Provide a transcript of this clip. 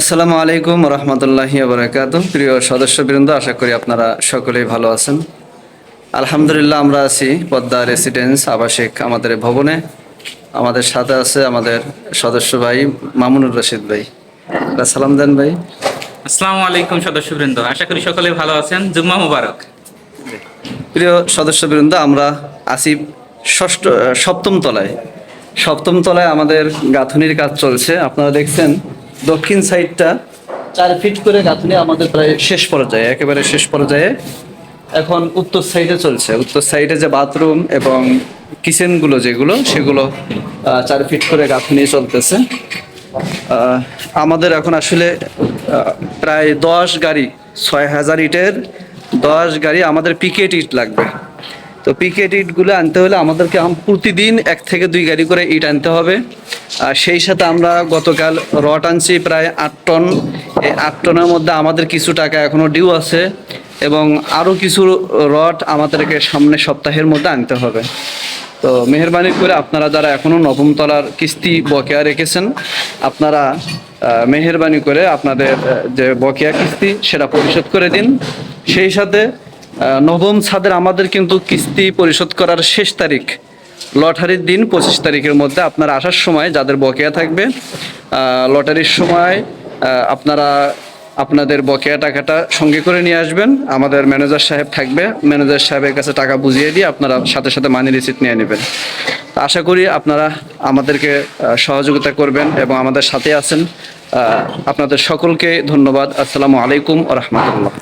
আসসালামু আলাইকুম রহমতুল্লাহি বরকাত প্রিয় সদস্যবৃন্দ আশা করি আপনারা সকলেই ভালো আছেন। আলহামদুলিল্লাহ আমরা আছি পদ্মা রেসিডেন্স আবাসিক আমাদের ভবনে। আমাদের সাথে আছে আমাদের সদস্য ভাই মামুনুর রশিদ ভাই। সালাম দেন ভাই। আসসালামু আলাইকুম সদস্যবৃন্দ আশা করি সকলে ভালো আছেন। জুম্মা মুবারক। প্রিয় সদস্যবৃন্দ আমরা আছি ষষ্ঠ সপ্তম তলায়। সপ্তম তলায় আমাদের গাঁথনির কাজ চলছে। আপনারা দেখছেন দক্ষিণ সাইডটা চার ফিট করে গাঁথনি আমাদের প্রায় শেষ পর্যায়ে একেবারে শেষ পর্যায়ে। এখন উত্তর সাইডে চলছে। উত্তর সাইডে যে বাথরুম এবং কিচেনগুলো যেগুলো সেগুলো চার ফিট করে গাঁথনি চলতেছে। আমাদের এখন আসলে প্রায় দশ গাড়ি ছয় হাজার ইটের দশ গাড়ি আমাদের পিকেট ইট লাগবে। তো পিকেট ইটগুলো আনতে হলে আমাদেরকে প্রতিদিন এক থেকে দুই গাড়ি করে ইট আনতে হবে। আর সেই সাথে আমরা গতকাল রট আনছি প্রায় আট টন। এই আট টনের মধ্যে আমাদের কিছু টাকা এখনও ডিউ আছে এবং আরও কিছু রড আমাদেরকে সামনে সপ্তাহের মধ্যে আনতে হবে। তো মেহরবানি করে আপনারা যারা এখনও নবম তলার কিস্তি বকেয়া রেখেছেন, আপনারা মেহেরবানি করে আপনাদের যে বকেয়া কিস্তি সেটা পরিশোধ করে দিন। সেই সাথে নবম ছাদের আমাদের কিন্তু কিস্তি পরিশোধ করার শেষ তারিখ, লটারির দিন পঁচিশ তারিখের মধ্যে আপনারা আসার সময় যাদের বকেয়া থাকবে লটারির সময় আপনারা আপনাদের বকেয়া টাকাটা সঙ্গে করে নিয়ে আসবেন। আমাদের ম্যানেজার সাহেব থাকবে, ম্যানেজার সাহেবের কাছে টাকা বুঝিয়ে দিয়ে আপনারা সাথে সাথে মানি রিসিট নিয়ে নেবেন। আশা করি আপনারা আমাদেরকে সহযোগিতা করবেন এবং আমাদের সাথে আছেন। আপনাদের সকলকে ধন্যবাদ। আসসালামু আলাইকুম রহমতুল্লাহ।